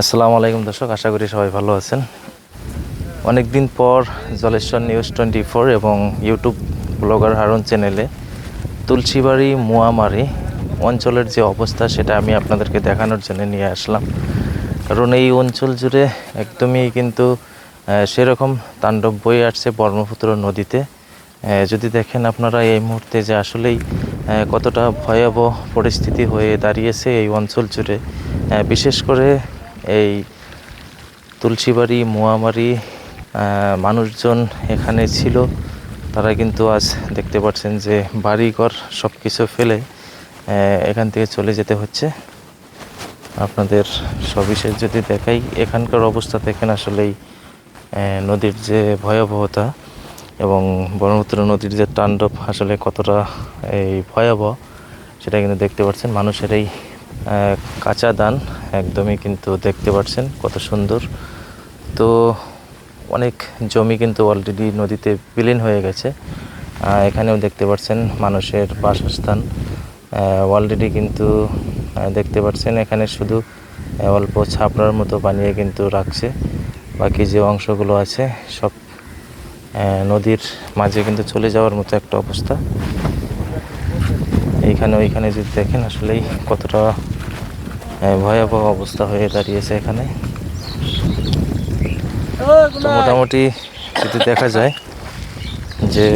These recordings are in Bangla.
আসসালামু আলাইকুম দর্শক, আশা করি সবাই ভালো আছেন। অনেক দিন পর জলেশ্বর নিউজ টোয়েন্টি ফোর এবং ইউটিউব ব্লগার হারুন চ্যানেলে তুলসীবাড়ি, মুয়ামারি অঞ্চলের যে অবস্থা, সেটা আমি আপনাদেরকে দেখানোর জন্য নিয়ে আসলাম। কারণ এই অঞ্চল জুড়ে একদমই কিন্তু সেরকম তাণ্ডব বয়ে আসছে ব্রহ্মপুত্র নদীতে। যদি দেখেন আপনারা এই মুহূর্তে যে আসলেই কতটা ভয়াবহ পরিস্থিতি হয়ে দাঁড়িয়েছে এই অঞ্চল জুড়ে। বিশেষ করে এই তুলসীবাড়ি, মোয়ামারি মানুষজন এখানে ছিল। তারা কিন্তু আজ দেখতে পাচ্ছেন যে বাড়িঘর সব কিছু ফেলে এখান থেকে চলে যেতে হচ্ছে। আপনাদের সবিশেষ যদি দেখাই, এখানকার অবস্থা দেখেন আসলেই নদীর যে ভয়াবহতা। এবং ব্রহ্মপুত্র নদীর যে তাণ্ডব আসলে কতটা, এই ভয়াবহ, সেটা কিন্তু দেখতে পাচ্ছেন। মানুষের এই কাঁচা দান একদমই কিন্তু দেখতে পাচ্ছেন, কত সুন্দর। তো অনেক জমি কিন্তু অলরেডি নদীতে বিলীন হয়ে গেছে। এখানেও দেখতে পাচ্ছেন মানুষের বাসস্থান। অলরেডি কিন্তু দেখতে পাচ্ছেন এখানে শুধু অল্প ছাপড়ার মতো বানিয়ে কিন্তু রাখছে। বাকি যে অংশগুলো আছে, সব নদীর মাঝে কিন্তু চলে যাওয়ার মতো একটা অবস্থা। এইখানে ওইখানে যদি দেখেন আসলেই কতটা ভয়াবহ অবস্থা হয়ে দাঁড়িয়েছে এখানে। তো মোটামুটি যদি দেখা যায় যে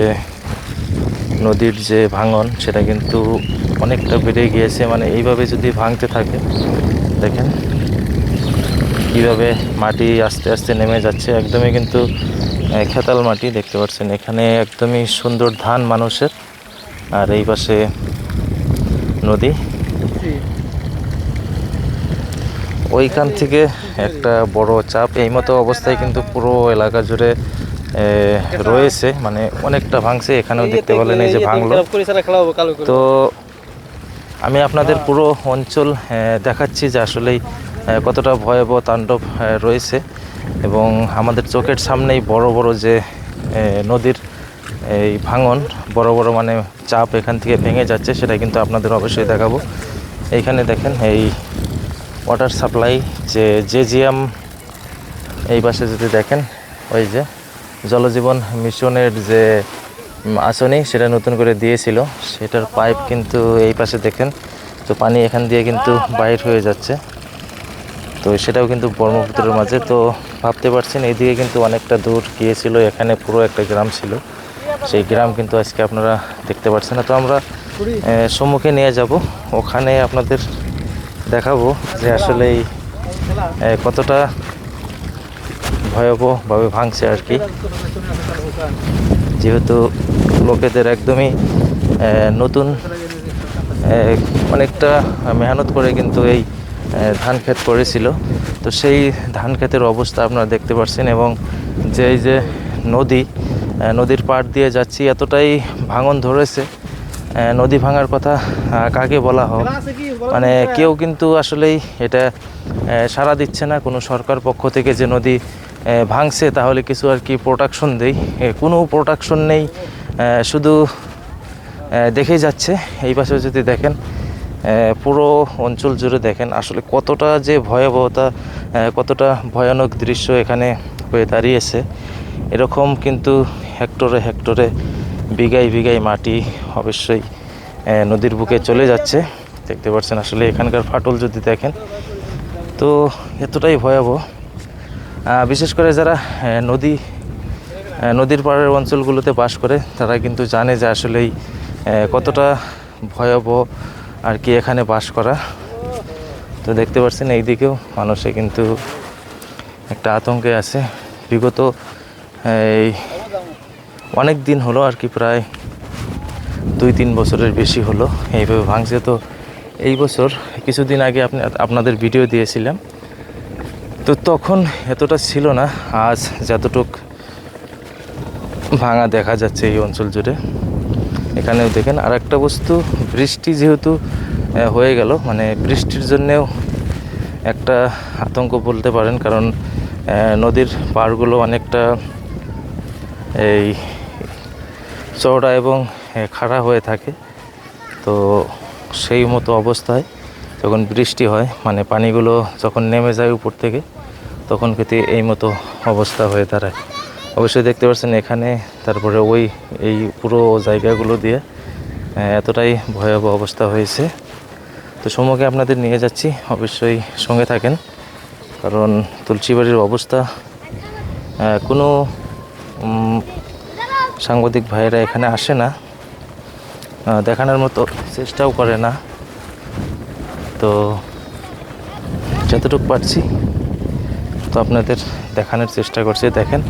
নদীর যে ভাঙন সেটা কিন্তু অনেকটা বেড়ে গিয়েছে। মানে এইভাবে যদি ভাঙতে থাকে দেখেন কীভাবে মাটি আস্তে আস্তে নেমে যাচ্ছে। একদমই কিন্তু খেতাল মাটি দেখতে পাচ্ছেন। এখানে একদমই সুন্দর ধান মানুষের। আর এই পাশে নদী। ওইখান থেকে একটা বড় চাপ। এই মতো অবস্থায় কিন্তু পুরো এলাকা জুড়ে রয়েছে। মানে অনেকটা ভাঙছে। এখানেও দেখতে পেলেন এই যে ভাঙলো। তো আমি আপনাদের পুরো অঞ্চল দেখাচ্ছি যে আসলেই কতটা ভয়াবহ তাণ্ডব রয়েছে। এবং আমাদের চোখের সামনেই বড় বড় যে নদীর এই ভাঙন, বড় বড় মানে চাপ এখান থেকে ভেঙে যাচ্ছে, সেটা কিন্তু আপনাদের অবশ্যই দেখাবো। এইখানে দেখেন এই ওয়াটার সাপ্লাই যে জে জেজিএম এই পাশে যদি দেখেন, ওই যে জলজীবন মিশনের যে আসনি, সেটা নতুন করে দিয়েছিল। সেটার পাইপ কিন্তু এই পাশে দেখেন, তো পানি এখান দিয়ে কিন্তু বাইর হয়ে যাচ্ছে। তো সেটাও কিন্তু ব্রহ্মপুত্রের মাঝে। তো ভাবতে পারছেন এইদিকে কিন্তু অনেকটা দূর গিয়েছিল, এখানে পুরো একটা গ্রাম ছিল। সেই গ্রাম কিন্তু আজকে আপনারা দেখতে পাচ্ছেন না। তো আমরা সম্মুখে নিয়ে যাব। ওখানে আপনাদের দেখাবো যে আসলে এই কতটা ভয়াবহভাবে ভাঙছে আর কি। যেহেতু লোকেদের একদমই নতুন অনেকটা মেহনত করে কিন্তু এই ধান ক্ষেত করেছিল। তো সেই ধান ক্ষেতের অবস্থা আপনারা দেখতে পাচ্ছেন এবং যে যে নদী নদীর পাড় দিয়ে যাচ্ছি, এতটাই ভাঙন ধরেছে। নদী ভাঙার কথা কাকে বলা হোক। মানে কেউ কিন্তু আসলেই এটা সাড়া দিচ্ছে না। কোনো সরকার পক্ষ থেকে যে নদী ভাঙছে, তাহলে কিছু আর কি প্রোটাকশন দেই। কোনো প্রোটাকশন নেই। শুধু দেখেই যাচ্ছে। এই পাশে যদি দেখেন পুরো অঞ্চল জুড়ে দেখেন আসলে কতটা যে ভয়াবহতা কতটা ভয়ানক দৃশ্য এখানে হয়ে দাঁড়িয়েছে। এরকম কিন্তু হেক্টরে হেক্টরে বিঘায় বিঘায় মাটি অবশ্যই নদীর বুকে চলে যাচ্ছে। দেখতে পাচ্ছেন আসলে এখানকার ফাটল যদি দেখেন, তো এতটাই ভয়াবহ। বিশেষ করে যারা নদী নদীর পাড়ের অঞ্চলগুলোতে বাস করে, তারা কিন্তু জানে যে আসলেই কতটা ভয়াবহ আর কি এখানে বাস করা। তো দেখতে পাচ্ছেন এইদিকেও মানুষে কিন্তু একটা আতঙ্কে আছে। বিগত, এই অনেক দিন হলো আর কি প্রায় দুই তিন বছরের বেশি হলো। এইভাবে ভাঙছে। তো এই বছর কিছুদিন আগে আপনি, আপনাদের ভিডিও দিয়েছিলাম। তো তখন এতটা ছিল না। আজ যতটুক ভাঙা দেখা যাচ্ছে এই অঞ্চল জুড়ে। এখানেও দেখেন আর একটা বস্তু, বৃষ্টি যেহেতু হয়ে গেল মানে বৃষ্টির জন্যেও একটা আতঙ্ক বলতে পারেন, কারণ নদীর পাড়গুলো অনেকটা এই চওড়া এবং খাড়া হয়ে থাকে। তো সেই মতো অবস্থায় যখন বৃষ্টি হয় মানে পানিগুলো যখন নেমে যায় উপর থেকে, তখন কিন্তু এই মতো অবস্থা হয়ে দাঁড়ায়। অবশ্যই দেখতে পাচ্ছেন এখানে, তারপরে ওই, এই পুরো জায়গাগুলো দিয়ে এতটাই ভয়াবহ অবস্থা হয়েছে। তো সমকে আপনাদের নিয়ে যাচ্ছি, অবশ্যই সঙ্গে থাকেন। কারণ তুলসীবাড়ির অবস্থা কোনো সাংবাদিক ভাইয়েরা এখানে আসে না। দেখানোর মতো চেষ্টাও করে না। তো যতটুকু পারছি, তো আপনাদের দেখানোর চেষ্টা করছি। দেখেন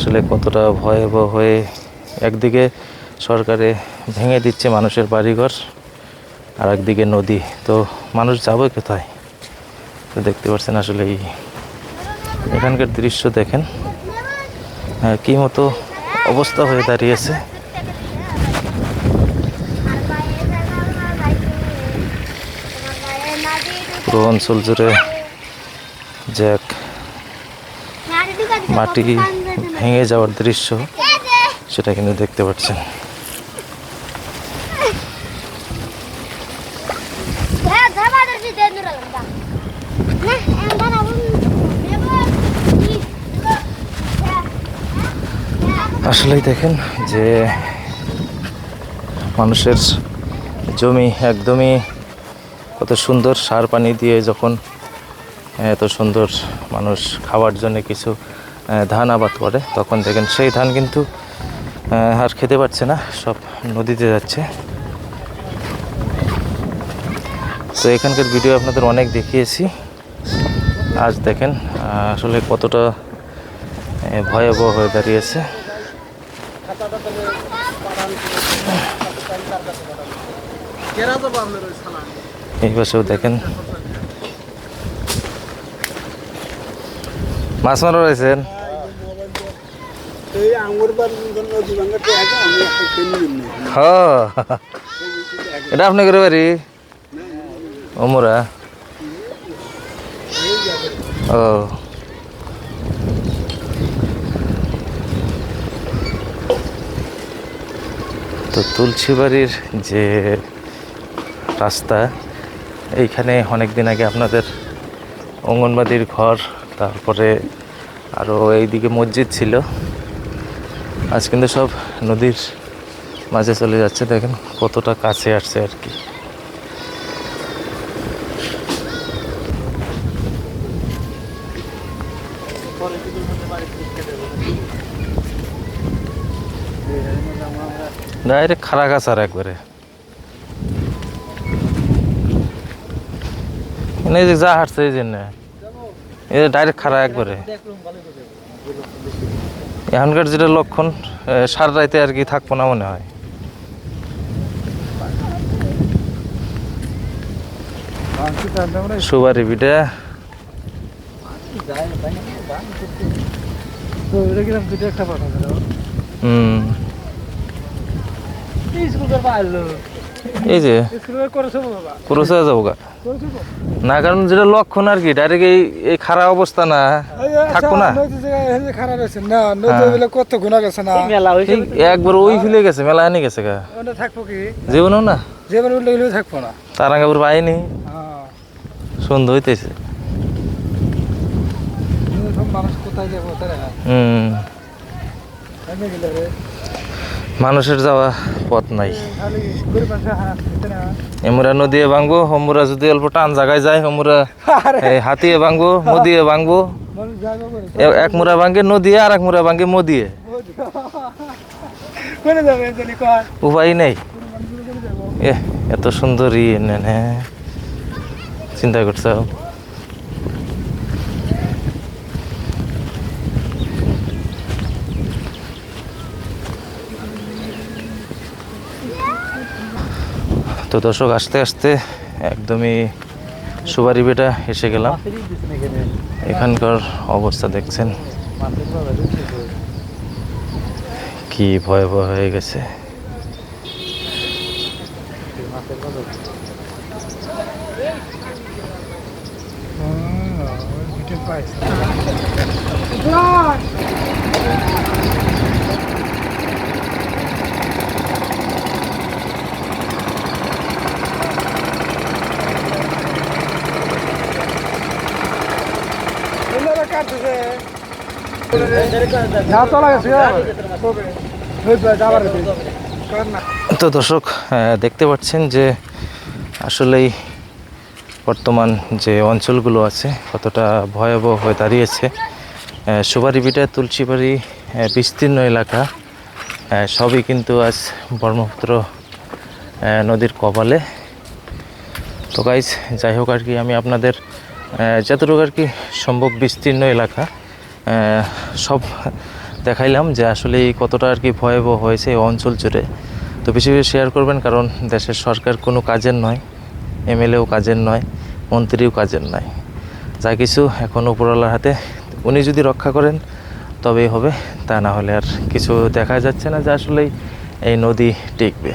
আসলে কতটা ভয়াবহ হয়ে একদিকে সরকারে ভেঙে দিচ্ছে মানুষের বাড়িঘর আর একদিকে নদী। তো মানুষ যাবে কোথায়? তো দেখতে পাচ্ছেন আসলে এই এখানকার দৃশ্য দেখেন। আহ, কি মতো অবস্থা হয়ে দাঁড়িয়েছে। পুরো অঞ্চল জুড়ে যে এক মাটি ভেঙে যাওয়ার দৃশ্য সেটা কিন্তু দেখতে পাচ্ছেন। আসলেই দেখেন যে মানুষের জমি একদমই কত সুন্দর সার পানি দিয়ে যখন, এত সুন্দর মানুষ খাওয়ার জন্য কিছু ধান আবাদ করে। তখন দেখেন সেই ধান কিন্তু আর খেতে পারছে না, সব নদীতে যাচ্ছে। তো এখানকার ভিডিও আপনাদের অনেক দেখিয়েছি। আজ দেখেন আসলে কতটা ভয়াবহ হয়ে দাঁড়িয়েছে। এই পাশেও দেখেন। মাছ মারা রয়েছেন এই আঙুর বাড়ির জন্য জীবনটা আছে আমি একটা কিনে নিই হ এটা আপনি করে বাড়ি? ওমরা ও। তো তুলসী বাড়ির যে রাস্তা, এইখানে অনেক দিন আগে আপনাদের অঙ্গনবাদীর ঘর, তারপরে আরও এইদিকে মসজিদ ছিল। আজ কিন্তু সব নদীর মাঝে চলে যাচ্ছে, দেখেন কতটা কাছে আসছে আর কি। ডাইরেক্ট খারা গাছ আর একবারে। এই যে যা হাঁটছে এই জন্য। ডাইরেক্ট খারা একবারে। এখনকার যেটা লক্ষণ সার রাইতে আর কি থাকব না মনে হয়। দুটো একটা হুম। এই যে স্কুল করেছ যাব গা না কারণ যেটা লক্ষণ আর কি ডাইরেক্ট এই এই খারাপ অবস্থা না। থাকব না। আছে না নদী গুলো কত গুণা গেছে না? একবার ওই ফিলে গেছে মেলা আনি গেছে গা। থাকব কি? জীবনও না? গেলেও থাকব না? তার আগে পাইনি হ্যাঁ। সন্ধ্যা হইতেছে। মানুষ কোথায় যাব হুম। মানুষের যাওয়া পথ নাই। এমুরা নদীয়ে ভাঙবো হমুরা যদি অল্প টান জায়গায় যায় হমুরা এই হাতিয়ে ভাঙবো মদিয়ে ভাঙবো। এক মুরা ভাঙে নদীয়ে আর এক মুরা ভাঙে মদিয়ে। উপায় নেই। এ এত সুন্দর ই নেনে চিন্তা করছ? তো দর্শক, আস্তে আস্তে একদমই সুবারি বেটা এসে গেলাম। এখানকার অবস্থা দেখছেন। কি ভয়াবহ হয়ে গেছে। তো দর্শক দেখতে পাচ্ছেন যে আসলেই বর্তমান যে অঞ্চলগুলো আছে কতটা ভয়াবহ হয়ে দাঁড়িয়েছে। আহ, সুপারিবিটা তুলসীবাড়ি বিস্তীর্ণ এলাকা সবই কিন্তু আজ ব্রহ্মপুত্র নদীর কপালে। তো গাইজ যাই হোক আর কি আমি আপনাদের যতটুকু আর কি সম্ভব বিস্তীর্ণ এলাকা সব দেখাইলাম যে আসলে কতটা আর কি ভয়াবহ হয়েছে এই অঞ্চল জুড়ে। তো বেশি বেশি শেয়ার করবেন কারণ দেশের সরকার কোনো কাজের নয়, এমএলএও কাজের নয়, মন্ত্রীও কাজের নয়। যা কিছু এখন উপরওয়ালার হাতে, উনি যদি রক্ষা করেন, তবেই হবে, তা না হলে আর কিছু দেখা যাচ্ছে না যে আসলেই এই নদী টিকবে।